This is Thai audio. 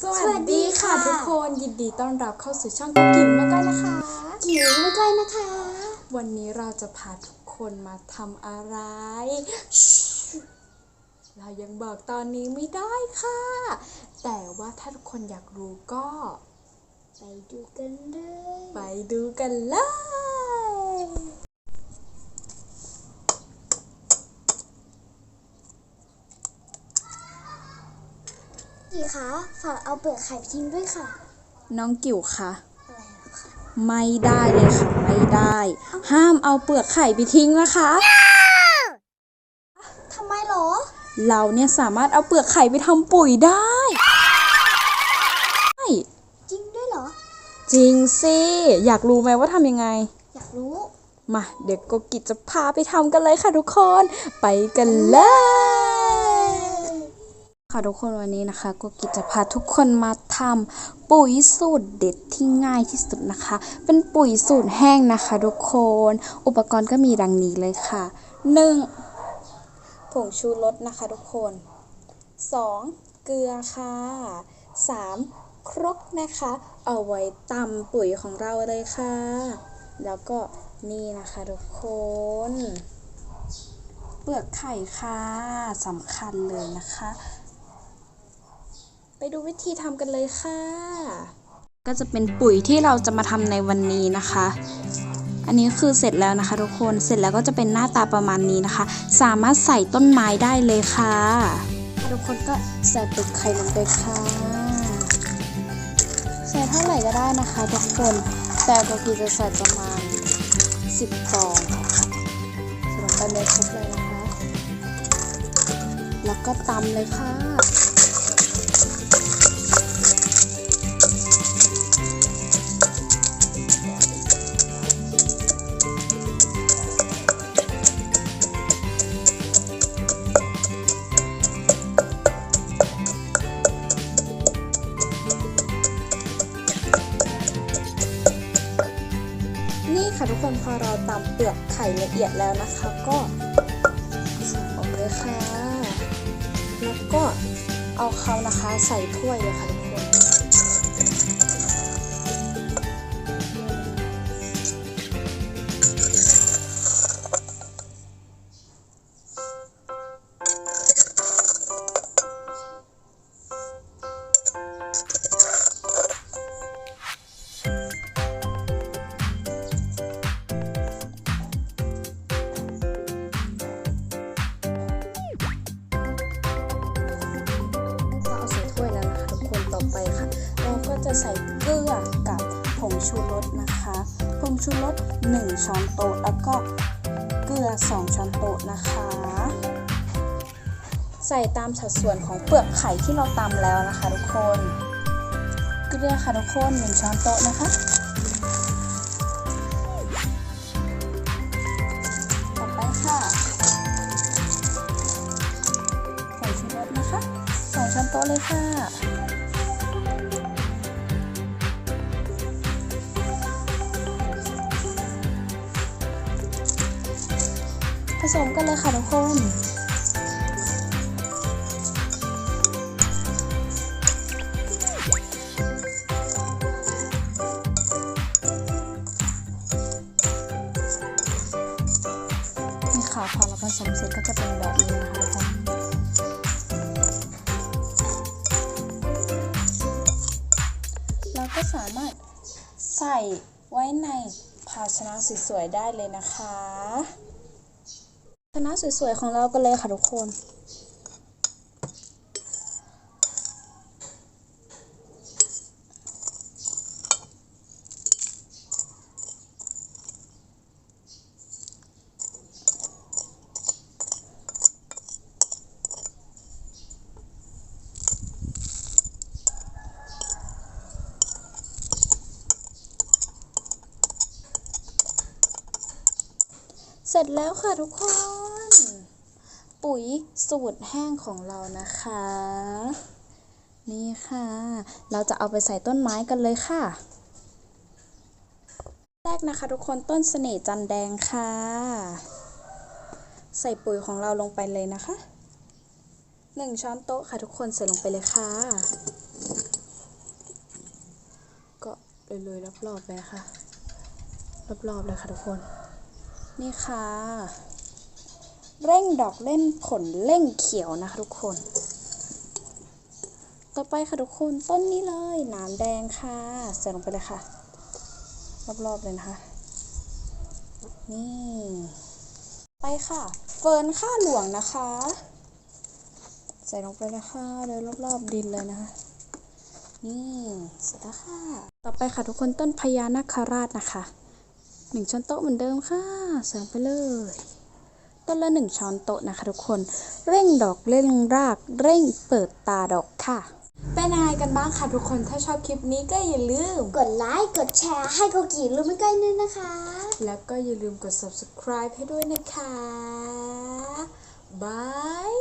สวัสดีค่ะทุกคนยินดีต้อนรับเข้าสู่ช่องกุ๊กกิ๊บมาก้อยนะคะจิ๋วไม่ใกล้นะคะ วันนี้เราจะพาทุกคนมาทำอะไรชู้เรายังบอกตอนนี้ไม่ได้ค่ะ แต่ว่าถ้าทุกคนอยากรู้ก็ ไปดูกันเลย ไปดูกันเลย พี่คะฝากเอาเปลือกไข่ไปทิ้งด้วยค่ะ น้องกิ๋วคะอะไรนะคะไม่ได้เลยค่ะ ไม่ได้ ห้ามเอาเปลือกไข่ไปทิ้งนะคะ ทำไมหรอ เราเนี่ยสามารถเอาเปลือกไข่ไปทำปุ๋ยได้ จริงด้วยเหรอ จริงสิ อยากรู้ไหมว่าทำยังไง อยากรู้ มา เดี๋ยวโกกิจะพาไปทำกันเลยค่ะทุกคน ไปกันเลย ค่ะทุกคนวันนี้นะคะโกกิจะพาทุกคนมาทำปุ๋ยสูตรเด็ดที่ง่ายที่สุดนะคะ เป็นปุ๋ยสูตรแห้งนะคะทุกคน อุปกรณ์ก็มีดังนี้เลยค่ะ 1. ผงชูรสนะคะทุกคน 2. เกลือค่ะ 3. ครกนะคะ เอาไว้ตำปุ๋ยของเราเลยค่ะ แล้วก็นี่นะคะทุกคนเปลือกไข่ค่ะสำคัญเลยนะคะ ดูวิธีทำกันเลยค่ะ ก็จะเป็นปุ๋ยที่เราจะมาทำในวันนี้นะคะ อันนี้คือเสร็จแล้วนะคะทุกคนเสร็จแล้วก็จะเป็นหน้าตาประมาณนี้นะคะ สามารถใส่ต้นไม้ได้เลยค่ะ ทุกคนก็ใส่เปลือกไข่ลงไปค่ะใส่เท่าไหร่ก็ได้นะคะ ทุกคนแต่ก็คือจะใส่ประมาณ 10ฟองใส่ลงไปในครกเลยนะคะ แล้วก็ตำเลยค่ะ ค่ะทุกคนพอเราตำเปลือกไข่ละเอียดแล้วนะคะ ก็ใส่ออกเลยค่ะ แล้วก็เอาเขานะคะใส่ถ้วยเลยค่ะ ใส่เกลือกับผงชูรสนะคะผงชูรส1 ช้อนโต๊ะแล้วก็เกลือ 2 ช้อนโต๊ะนะคะ ใส่ตามสัดส่วนของเปลือกไข่ที่เราตำแล้วนะคะทุกคนเกลือค่ะทุกคน 1 ช้อนโต๊ะนะคะต่อไปค่ะผงชูรสนะคะสองช้อนโต๊ะเลยค่ะ สมกันเลยค่ะทุกคนนี่ค่ะพอเราผสมเสร็จก็จะเป็นแบบนี้นะคะทุกคนเราก็สามารถใส่ไว้ในภาชนะสวยๆได้เลยนะคะ ภาชนะสวยๆของเราก็เลยค่ะทุกคน เสร็จแล้วค่ะทุกคน ปุ๋ยสูตรแห้งของเรานะคะ นี่ค่ะ เราจะเอาไปใส่ต้นไม้กันเลยค่ะ แรกนะคะทุกคนต้นเสน่ห์จันแดงค่ะ ใส่ปุ๋ยของเราลงไปเลยนะคะหนึ่งช้อนโต๊ะค่ะทุกคนใส่ลงไปเลยค่ะ ก็เลยรอบๆเลยค่ะ รอบๆเลยค่ะทุกคน นี่ค่ะ เร่งดอกเล่นผลเร่งเขียวนะคะทุกคน ต่อไปค่ะทุกคนต้นนี้เลยหนามแดงค่ะใส่ลงไปเลยค่ะ รอบๆเลยนะคะ นี่ ไปค่ะ เฟิร์นข้าหลวงนะคะ ใส่ลงไปเลยค่ะเดินรอบๆดินเลยนะคะนี่เสร็จแล้วค่ะ ต่อไปค่ะทุกคนต้นพญานาคราชนะคะหนึ่งช้อนโต๊ะเหมือนเดิมค่ะใส่ลงไปเลย ต้นละหนึ่งช้อนโต๊ะนะคะทุกคน เร่งดอกเร่งราก เร่งเปิดตาดอกค่ะ เป็นยังไงกันบ้างคะทุกคนถ้าชอบคลิปนี้ก็อย่าลืม กดไลค์ กดแชร์ให้โกกีรู้ไม่ใกล้นึงนะคะ แล้วก็อย่าลืมกด subscribe ให้ด้วยนะคะบาย